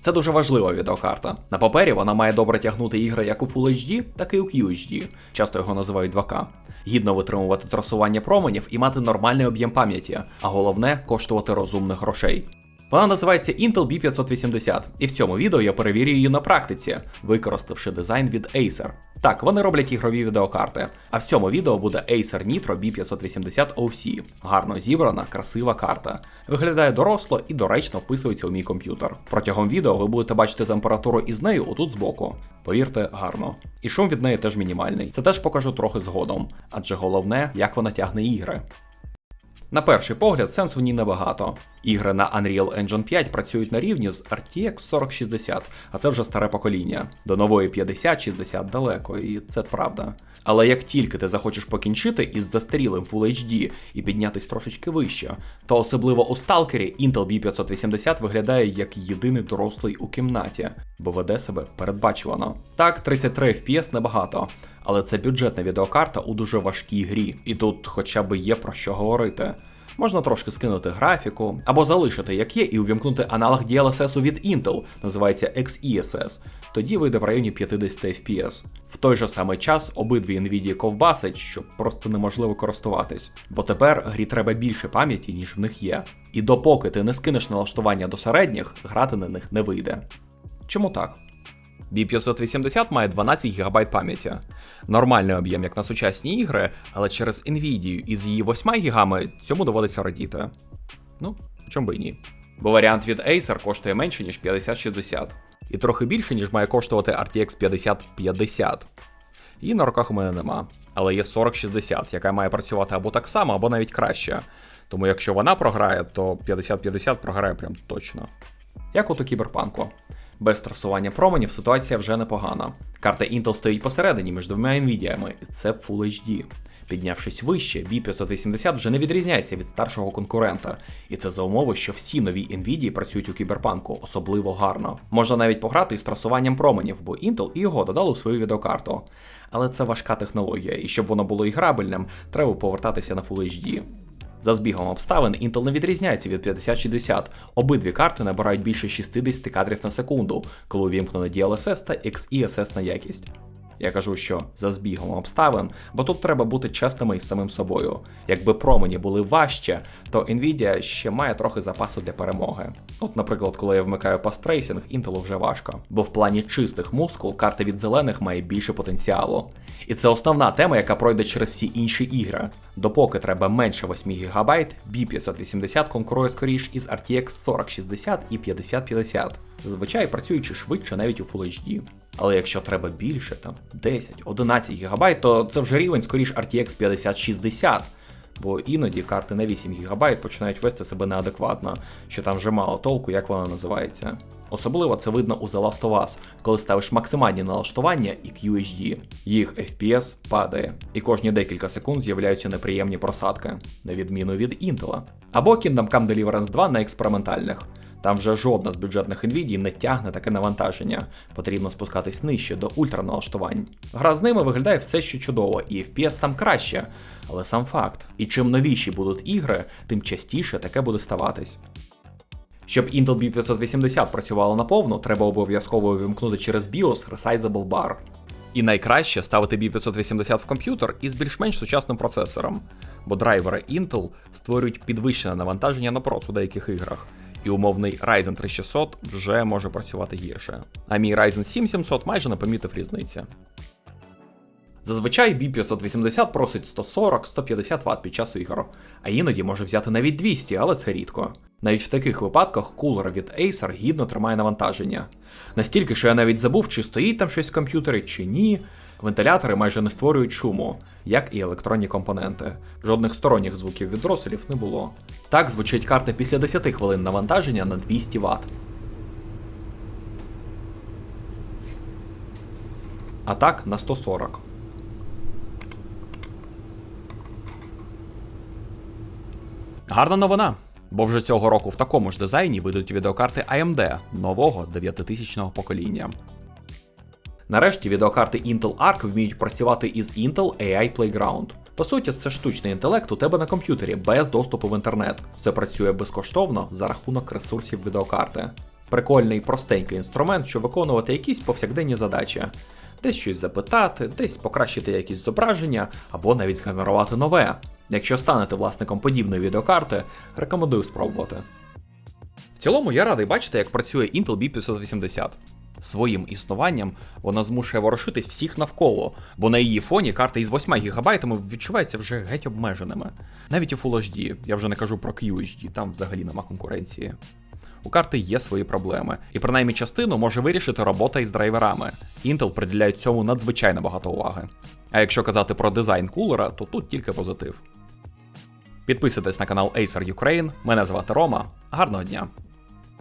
Це дуже важлива відеокарта. На папері вона має добре тягнути ігри як у Full HD, так і у QHD. Часто його називають 2К. Гідно витримувати трасування променів і мати нормальний об'єм пам'яті, а головне коштувати розумних грошей. Вона називається Intel B580, і в цьому відео я перевірю її на практиці, використавши дизайн від Acer. Так, вони роблять ігрові відеокарти. А в цьому відео буде Acer Nitro B580 OC. Гарно зібрана, красива карта. Виглядає доросло і доречно вписується у мій комп'ютер. Протягом відео ви будете бачити температуру із нею отут збоку. Повірте, гарно. І шум від неї теж мінімальний. Це теж покажу трохи згодом, адже головне, як вона тягне ігри. На перший погляд, сенсу в ній небагато. Ігри на Unreal Engine 5 працюють на рівні з RTX 4060, а це вже старе покоління. До нової 5060 далеко, і це правда. Але як тільки ти захочеш покінчити із застарілим Full HD і піднятись трошечки вище, то особливо у сталкері Intel B580 виглядає як єдиний дорослий у кімнаті, бо веде себе передбачувано. Так, 33 FPS небагато, але це бюджетна відеокарта у дуже важкій грі, і тут хоча б є про що говорити. Можна трошки скинути графіку, або залишити як є і увімкнути аналог DLSS від Intel, називається XESS. Тоді вийде в районі 50 FPS. В той же самий час обидві Nvidia ковбасить, що просто неможливо користуватись, бо тепер грі треба більше пам'яті, ніж в них є. І допоки ти не скинеш налаштування до середніх, грати на них не вийде. Чому так? B580 має 12 ГБ пам'яті. Нормальний об'єм, як на сучасні ігри, але через Nvidia із її 8 ГБ цьому доводиться радіти. Ну, чому би і ні. Бо варіант від Acer коштує менше, ніж 5060. І трохи більше, ніж має коштувати RTX 5050. Її на руках у мене нема. Але є 4060, яка має працювати або так само, або навіть краще. Тому якщо вона програє, то 5050 програє прям точно. Як от у кіберпанку. Без трасування променів ситуація вже непогана. Карта Intel стоїть посередині між двома Nvidia, і це Full HD. Піднявшись вище, B580 вже не відрізняється від старшого конкурента, і це за умови, що всі нові Nvidia працюють у кіберпанку особливо гарно. Можна навіть пограти із трасуванням променів, бо Intel і його додали у свою відеокарту. Але це важка технологія, і щоб воно було іграбельним, треба повертатися на Full HD. За збігом обставин Intel не відрізняється від 5060. Обидві карти набирають більше 60 кадрів на секунду, коли увімкнено DLSS та XESS на якість. Я кажу, що за збігом обставин, бо тут треба бути чесними із самим собою. Якби промені були важче, то Nvidia ще має трохи запасу для перемоги. От, наприклад, коли я вмикаю пастрейсинг, Intel вже важко. Бо в плані чистих мускул карта від зелених має більше потенціалу. І це основна тема, яка пройде через всі інші ігри. Допоки треба менше 8 ГБ, B580 конкурує скоріш із RTX 4060 і 5050, зазвичай працюючи швидше навіть у Full HD. Але якщо треба більше, там 10-11 ГБ, то це вже рівень скоріш RTX 5060. Бо іноді карти на 8 ГБ починають вести себе неадекватно, що там вже мало толку, як вона називається. Особливо це видно у The Last of Us, коли ставиш максимальні налаштування і QHD. Їх FPS падає, і кожні декілька секунд з'являються неприємні просадки, на відміну від Intel. Або Kingdom Come Deliverance 2 на експериментальних. Там вже жодна з бюджетних NVIDIA не тягне таке навантаження. Потрібно спускатись нижче до ультраналаштувань. Гра з ними виглядає все ще чудово, і FPS там краще, але сам факт. І чим новіші будуть ігри, тим частіше таке буде ставатись. Щоб Intel B580 працювало наповну, треба обов'язково увімкнути через BIOS Resizable Bar. І найкраще ставити B580 в комп'ютер із більш-менш сучасним процесором, бо драйвери Intel створюють підвищене навантаження на прос у деяких іграх і умовний Ryzen 3600 вже може працювати гірше. А мій Ryzen 7700 майже не помітив різниці. Зазвичай B580 просить 140-150 Вт під час ігор, а іноді може взяти навіть 200, але це рідко. Навіть в таких випадках кулер від Acer гідно тримає навантаження. Настільки, що я навіть забув, чи стоїть там щось в комп'ютері, чи ні. Вентилятори майже не створюють шуму, як і електронні компоненти. Жодних сторонніх звуків від дроселів не було. Так звучить карта після 10 хвилин навантаження на 200 Вт. А так на 140. Гарна новина. Бо вже цього року в такому ж дизайні вийдуть відеокарти AMD нового 9000-го покоління. Нарешті відеокарти Intel Arc вміють працювати із Intel AI Playground. По суті, це штучний інтелект у тебе на комп'ютері без доступу в інтернет. Все працює безкоштовно за рахунок ресурсів відеокарти. Прикольний простенький інструмент, щоб виконувати якісь повсякденні задачі. Десь щось запитати, десь покращити якісь зображення або навіть згенерувати нове. Якщо станете власником подібної відеокарти, рекомендую спробувати. В цілому я радий бачити, як працює Intel B580. Своїм існуванням вона змушує ворушитись всіх навколо, бо на її фоні карти із 8 ГБ відчуваються вже геть обмеженими. Навіть у Full HD, я вже не кажу про QHD, там взагалі нема конкуренції. У карти є свої проблеми, і принаймні частину може вирішити робота із драйверами. Intel приділяє цьому надзвичайно багато уваги. А якщо казати про дизайн кулера, то тут тільки позитив. Підписуйтесь на канал Acer Ukraine, мене звати Рома. Гарного дня!